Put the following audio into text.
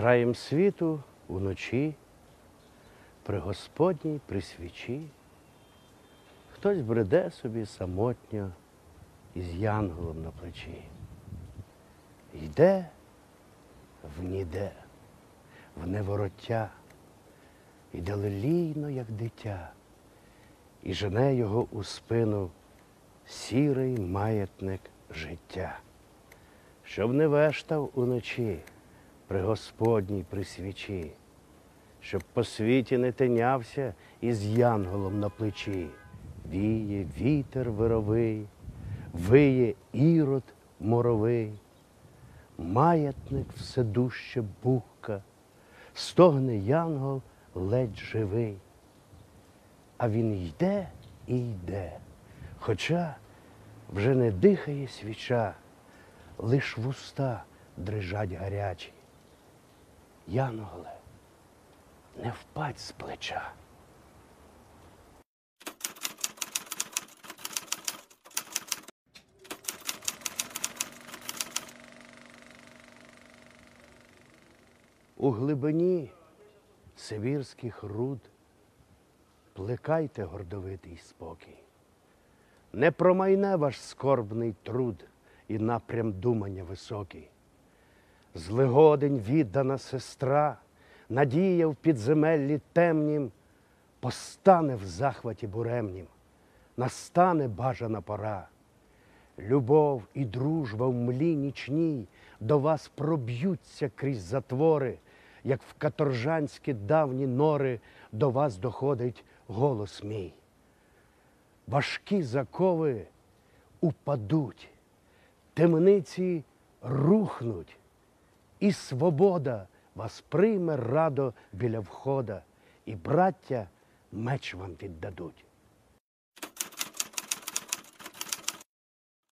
Краєм світу уночі, при Господній при свічі, хтось бреде собі самотньо із янголом на плечі. Йде в ніде, в невороття, йде лелійно, як дитя, і жене його у спину сірий маятник життя, щоб не вештав уночі при Господній при свічі, щоб по світі не тинявся із янголом на плечі. Віє вітер вировий, виє ірод моровий, маятник вседуще бухка, стогне янгол ледь живий. А він йде і йде, хоча вже не дихає свіча, лиш вуста дрижать гарячі. Янголе, не впадь з плеча. У глибині сибірських руд плекайте гордовитий спокій. Не промайне ваш скорбний труд і напрям думання високий. Злигодень віддана сестра, надія в підземеллі темнім, постане в захваті буремнім, настане бажана пора. Любов і дружба в млі нічній до вас проб'ються крізь затвори, як в каторжанські давні нори до вас доходить голос мій. Важкі закови упадуть, темниці рухнуть, і свобода вас прийме радо біля входа, і браття меч вам віддадуть.